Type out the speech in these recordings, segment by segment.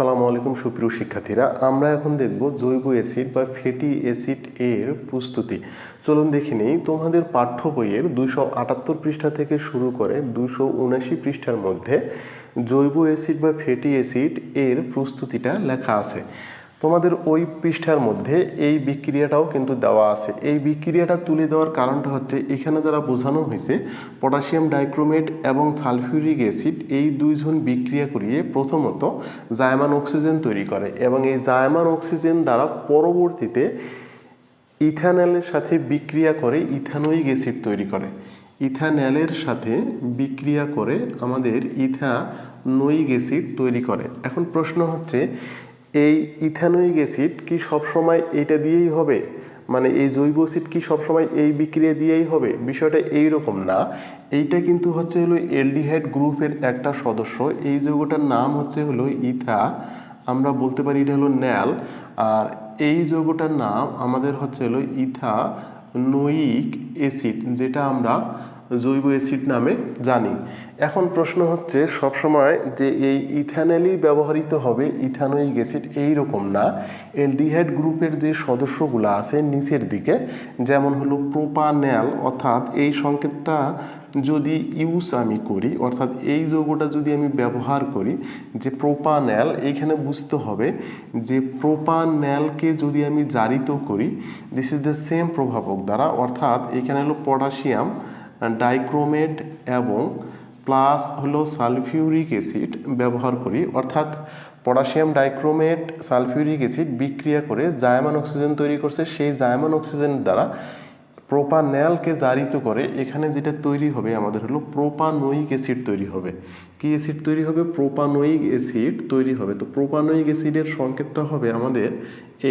আসসালামু আলাইকুম সুপ্রিয় শিক্ষার্থীরা, আমরা এখন দেখব জৈব অ্যাসিড বা ফ্যাটি অ্যাসিড এর প্রস্তুতি। চলুন দেখে নিই, তোমাদের পাঠ্য বইয়ের দুশো আটাত্তর পৃষ্ঠা থেকে শুরু করে দুশো উনাশি পৃষ্ঠার মধ্যে জৈব অ্যাসিড বা ফ্যাটি অ্যাসিড এর প্রস্তুতিটা লেখা আছে। তোমাদের ওই পৃষ্ঠার মধ্যে এই বিক্রিয়াটাও কিন্তু দেওয়া আছে। এই বিক্রিয়াটা তুলে দেওয়ার কারণটা হচ্ছে, এখানে দ্বারা বোঝানো হয়েছে পটাশিয়াম ডাইক্রোমেট এবং সালফিউরিক অ্যাসিড এই দুইজন বিক্রিয়া করিয়ে প্রথমত জায়মান অক্সিজেন তৈরি করে এবং এই জায়মান অক্সিজেন দ্বারা পরবর্তীতে ইথানলের সাথে বিক্রিয়া করে ইথানোইক অ্যাসিড তৈরি করে। ইথানলের সাথে বিক্রিয়া করে আমাদের ইথানোইক অ্যাসিড তৈরি করে। এখন প্রশ্ন হচ্ছে এই ইথানোইক অ্যাসিড কি সবসময় এটা দিয়েই হবে? মানে এই জৈব অ্যাসিড কি সবসময় এই বিক্রিয়া দিয়েই হবে? বিষয়টা এই রকম না। এইটা কিন্তু হচ্ছে হলো এলডিহাইড গ্রুপের একটা সদস্য। এই যৌগটার নাম হচ্ছে হলো ইথা। আমরা বলতে পারি এটা হলো ন্যাল। আর এই যৌগটার নাম আমাদের হচ্ছে হলো ইথা নোইক অ্যাসিড, যেটা আমরা জৈব অ্যাসিড নামে জানি। এখন প্রশ্ন হচ্ছে, সবসময় যে এই ইথানলই ব্যবহৃত হবে ইথানোইক অ্যাসিড এই রকম না। এলডিহাইড গ্রুপের যে সদস্যগুলো আছে নিচের দিকে, যেমন হলো প্রোপানেল অর্থাৎ এই সংকেতটা যদি ইউজ আমি করি, অর্থাৎ এই যৌগটা যদি আমি ব্যবহার করি, যে প্রোপানেল এইখানে বুঝতে হবে যে প্রোপানেলকে যদি আমি জারিত করি দিস ইজ দ্য সেম প্রভাবক দ্বারা, অর্থাৎ এখানে হলো পটাশিয়াম ডাইক্রোমেট এবং প্লাস হলো সালফিউরিক অ্যাসিড ব্যবহার করি। অর্থাৎ পটাশিয়াম ডাইক্রোমেট সালফিউরিক অ্যাসিড বিক্রিয়া করে জায়মান অক্সিজেন তৈরি করছে। সেই জায়মান অক্সিজেন দ্বারা প্রোপানেলকে জারিত করে এখানে যেটা তৈরি হবে, আমাদের হলো প্রোপানোইক অ্যাসিড তৈরি হবে। কি অ্যাসিড তৈরি হবে? প্রোপানোইক অ্যাসিড তৈরি হবে। তো প্রোপানোইক অ্যাসিডের সংকেতটা হবে আমাদের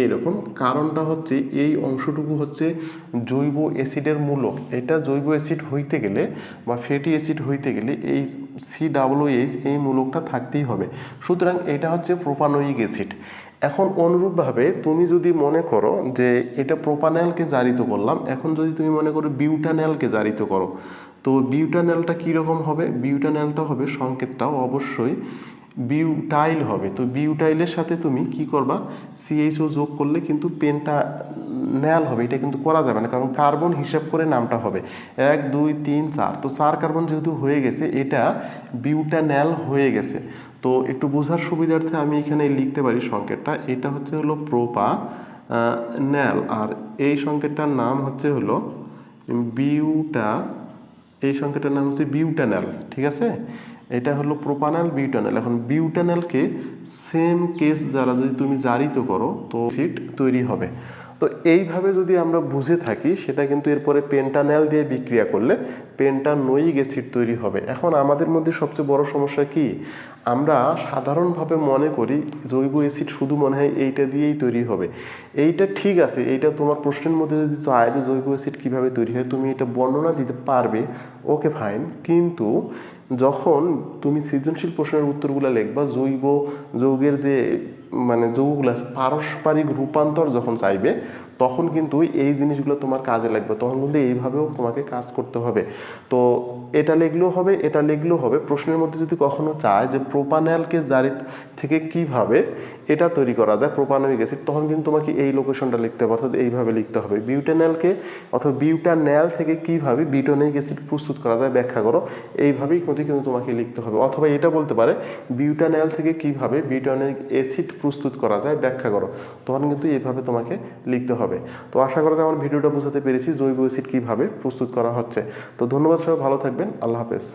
এইরকম। কারণটা হচ্ছে এই অংশটুকু হচ্ছে জৈব অ্যাসিডের মূলক এটা জৈব অ্যাসিড হইতে গেলে বা ফ্যাটি অ্যাসিড হইতে গেলে এই সি এইচ এই মূলকটা থাকতেই হবে। সুতরাং এটা হচ্ছে প্রোপানোইক অ্যাসিড। এখন অনুরূপভাবে তুমি যদি মনে করো যে এটা প্রোপানেলকে জারিত করলাম, এখন যদি তুমি মনে করো বিউটানেলকে জারিত করো, তো বিউটানেলটা কীরকম হবে? বিউটানেলটা হবে সংকেতটাও অবশ্যই বিউটাইল হবে। তো বিউটাইলের সাথে তুমি কি করবা? সিএইচও যোগ করলে কিন্তু পেনটা ন্যাল হবে। এটা কিন্তু করা যাবে না, কারণ কার্বন হিসাব করে নামটা হবে। এক, দুই, তিন, চার। তো চার কার্বন যেহেতু হয়ে গেছে, এটা বিউটান্যাল হয়ে গেছে। তো একটু বোঝার সুবিধার্থে আমি এখানে লিখতে পারি সংকেতটা। এটা হচ্ছে হলো প্রোপা ন্যাল। আর এই সংকেতটার নাম হচ্ছে হলো বিউটা, এই সংকেতটার নাম হচ্ছে বিউটানাল ঠিক আছে? এটা হলো প্রোপানাল বিউটানাল এখন বিউটানালকে সেম কেস যারা যদি তুমি জারিত করো, তো সিট তৈরি হবে। তো এইভাবে যদি আমরা বুঝে থাকি, সেটা কিন্তু এরপরে পেন্টানেল দিয়ে বিক্রিয়া করলে পেন্টানোইক অ্যাসিড তৈরি হবে। এখন আমাদের মধ্যে সবচেয়ে বড় সমস্যা কি? আমরা সাধারণভাবে মনে করি জৈব অ্যাসিড শুধু মনে হয় এইটা দিয়েই তৈরি হবে। এইটা ঠিক আছে, এইটা তোমার প্রশ্নের মধ্যে যদি চায় যে জৈব অ্যাসিড কীভাবে তৈরি হয়, তুমি এটা বর্ণনা দিতে পারবে, ওকে ফাইন। কিন্তু যখন তুমি সৃজনশীল প্রশ্নের উত্তরগুলো লিখবা, জৈব যৌগের যে মানে যৌগগুলো আছে, পারস্পরিক রূপান্তর যখন চাইবে, তখন কিন্তু এই জিনিসগুলো তোমার কাজে লাগবে। তখন কিন্তু এইভাবেও তোমাকে কাজ করতে হবে। তো এটা লিখলেও হবে, এটা লিখলেও হবে। প্রশ্নের মধ্যে যদি কখনো চায় যে প্রোপানেলকে জারি থেকে কীভাবে এটা তৈরি করা যায় প্রোপানোইক অ্যাসিড, তখন কিন্তু তোমাকে এই লোকেশনটা লিখতে হবে, অর্থাৎ এইভাবে লিখতে হবে। বিউটেনেলকে অথবা বিউটানেল থেকে কীভাবে বিউটানিক অ্যাসিড প্রস্তুত করা যায় ব্যাখ্যা করো, এইভাবেই কিন্তু কিন্তু তোমাকে লিখতে হবে। অথবা এটা বলতে পারে, বিউটানেল থেকে কীভাবে বিউটানিক অ্যাসিড প্রস্তুত করা যায় ব্যাখ্যা করো, তখন কিন্তু এইভাবে তোমাকে লিখতে হবে। তো আশা করা যায় আমার ভিডিওটা বোঝাতে পেরেছি, জৈব অ্যাসিড কীভাবে প্রস্তুত করা হচ্ছে। তো ধন্যবাদ সবাই, ভালো থাকবেন, আল্লাহ হাফেজ।